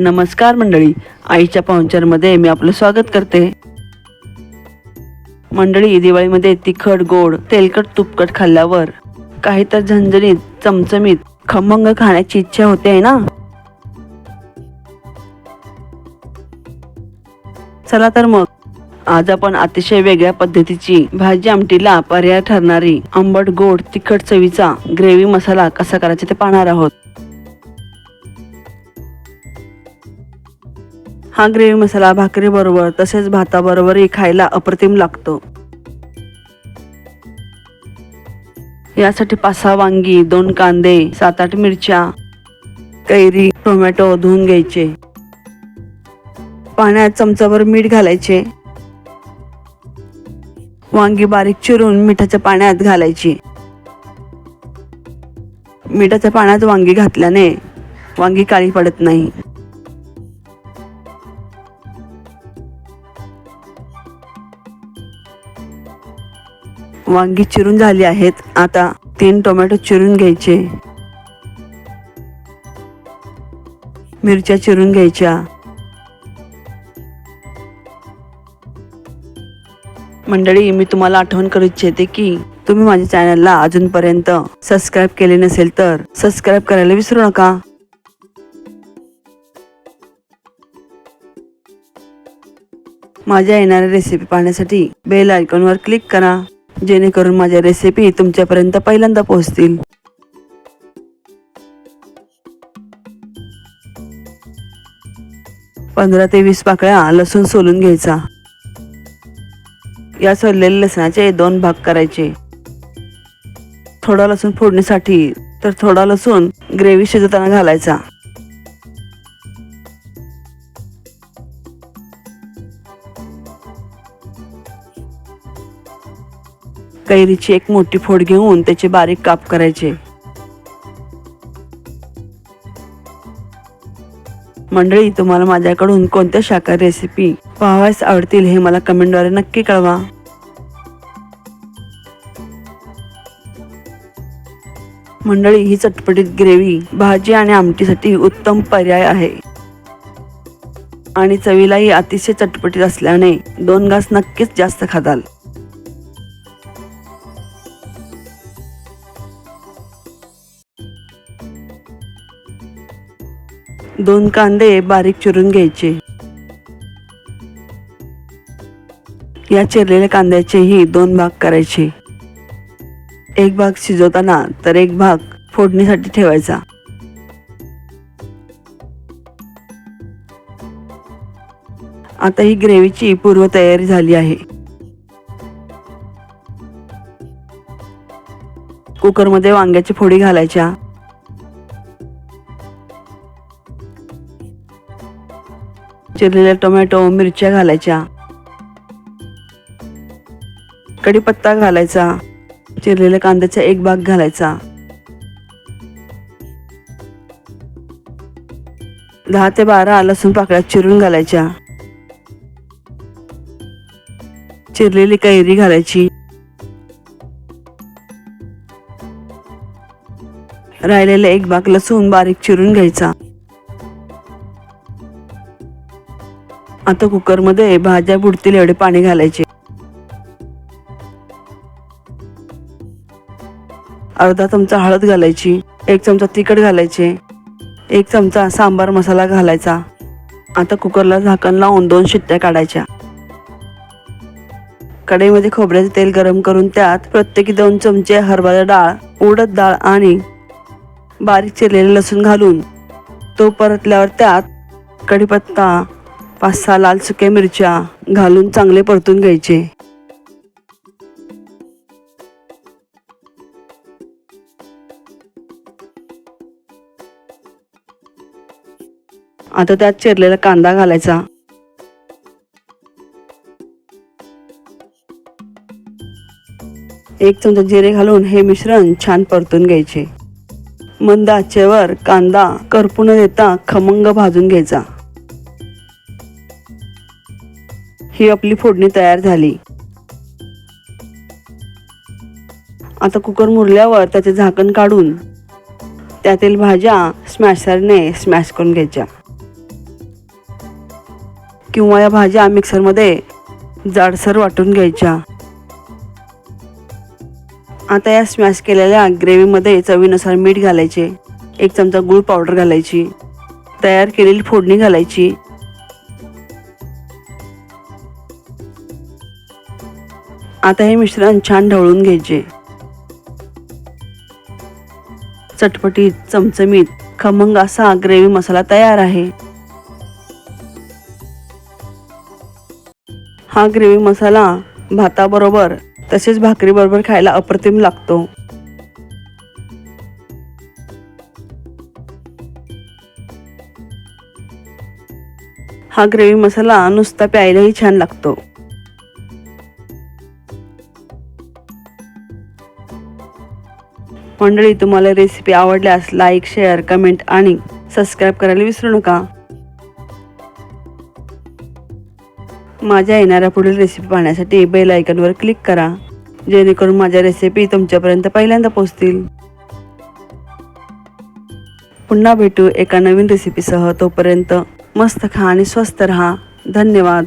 नमस्कार मंडळी. आईच्या पाहुणचारमध्ये मी आपलं स्वागत करते. मंडळी दिवाळीमध्ये तिखट गोड तेलकट तुपकट खाल्ल्यावर काही तर झणझणीत चमचमीत खमंग खाण्याची इच्छा होते आहे ना? चला तर मग. आज आपण अतिशय वेगळ्या पद्धतीची भाजी आमटीला पर्याय ठरणारी आंबट गोड तिखट चवीचा ग्रेव्ही मसाला कसा करायचा ते पाहणार आहोत. हा ग्रेव्ही मसाला भाकरी बरोबर तसेच भाताबरोबरही खायला अप्रतिम लागतो. यासाठी पाच सहा वांगी दोन कांदे सात आठ मिरच्या कैरी टोमॅटो धुवून घ्यायचे. पाण्यात चमचाभर मीठ घालायचे. वांगी बारीक चिरून मिठाच्या पाण्यात घालायची. मिठाच्या पाण्यात वांगी घातल्याने वांगी काळी पडत नाही. वांगी चिरून झाली आहेत. आता तीन टोमॅटो चिरून घ्यायचे. मिरच्या चिरून घ्यायच्या. मंडळी मी तुम्हाला आठवण करू इच्छिते की तुम्ही माझ्या चॅनलला अजूनपर्यंत सबस्क्राईब केले नसेल तर सबस्क्राईब करायला विसरू नका. माझ्या येणाऱ्या रेसिपी पाहण्यासाठी बेल आयकॉनवर क्लिक करा. जेणेकरून माझ्या रेसिपी तुमच्यापर्यंत पहिल्यांदा पोहोचतील. पंधरा ते वीस पाकळ्या लसूण सोलून घ्यायचा. या सोललेल्या लसणाचे दोन भाग करायचे. थोडा लसूण फोडणीसाठी तर थोडा लसूण ग्रेव्ही शिजवताना घालायचा. कैरीची एक मोठी फोड घेऊन त्याचे बारीक काप करायचे. मंडळी तुम्हाला माझ्याकडून कोणत्या शाकाहारी रेसिपी पाहावयास आवडतील हे मला कमेंटद्वारे नक्की कळवा. मंडळी ही चटपटीत ग्रेव्ही भाजी आणि आमटीसाठी उत्तम पर्याय आहे. आणि चवीलाही अतिशय चटपटीत असल्याने दोन घास नक्कीच जास्त खाताल. दोन कांदे बारीक चिरून घ्यायचे. या चिरलेल्या कांद्याचेही दोन भाग करायचे. एक भाग शिजवताना तर एक भाग फोडणीसाठी ठेवायचा. आता ही ग्रेव्हीची पूर्वतयारी झाली आहे. कुकरमध्ये वांग्याची फोडी घालायच्या. चिरलेल्या टोमॅटो मिरच्या घालायच्या. कढीपत्ता घालायचा. चिरलेल्या कांद्याचा एक भाग घालायचा. दहा ते बारा लसूण पाकळ्या चिरून घालायच्या. चिरलेली कैरी घालायची. राहिलेला एक भाग लसूण बारीक चिरून घ्यायचा. आता कुकरमध्ये भाज्या बुडतील एवढे पाणी घालायचे. अर्धा चमचा हळद घालायची एक चमचा तिखट घालायचे एक चमचा सांबार मसाला घालायचा. आता कुकरला झाकण लावून दोन शिट्ट्या काढायच्या. कढईमध्ये खोबऱ्याचे तेल गरम करून त्यात प्रत्येकी दोन चमचे हरभरा डाळ उडद डाळ आणि बारीक चिरलेले लसूण घालून तो परतल्यावर त्यात कढीपत्ता पाच सहा लाल सुक्या मिरच्या घालून चांगले परतून घ्यायचे. आता त्यात चिरलेला कांदा घालायचा. एक चमचा जिरे घालून हे मिश्रण छान परतून घ्यायचे. मंद आचेवर कांदा करपून देता खमंग भाजून घ्यायचा. ही आपली फोडणी तयार झाली. आता कुकर मुरल्यावर त्याचे झाकण काढून त्यातील भाज्या स्मॅशरने स्मॅश करून घ्यायच्या. किंवा या भाज्या मिक्सरमध्ये जाडसर वाटून घ्यायच्या. आता या स्मॅश केलेल्या ग्रेव्हीमध्ये चवीनुसार मीठ घालायचे. एक चमचा गूळ पावडर घालायची. तयार केलेली फोडणी घालायची. आता हे मिश्रण छान ढवळून घ्यायचे. चटपटीत चमचमीत खमंग असा ग्रेव्ही मसाला तयार आहे. हा ग्रेव्ही मसाला भाताबरोबर तसेच भाकरीबरोबर खायला अप्रतिम लागतो. हा ग्रेव्ही मसाला नुसता प्यायलाही छान लागतो. मंडळी तुम्हाला रेसिपी आवडल्यास लाईक शेअर कमेंट आणि सबस्क्राईब करायला विसरू नका. माझ्या येणाऱ्या पुढील रेसिपी पाहण्यासाठी बेल आयकनवर क्लिक करा. जेणेकरून माझ्या रेसिपी तुमच्यापर्यंत पहिल्यांदा पोहोचतील. पुन्हा भेटू एका नवीन रेसिपीसह तोपर्यंत मस्त खा आणि स्वस्त रहा. धन्यवाद.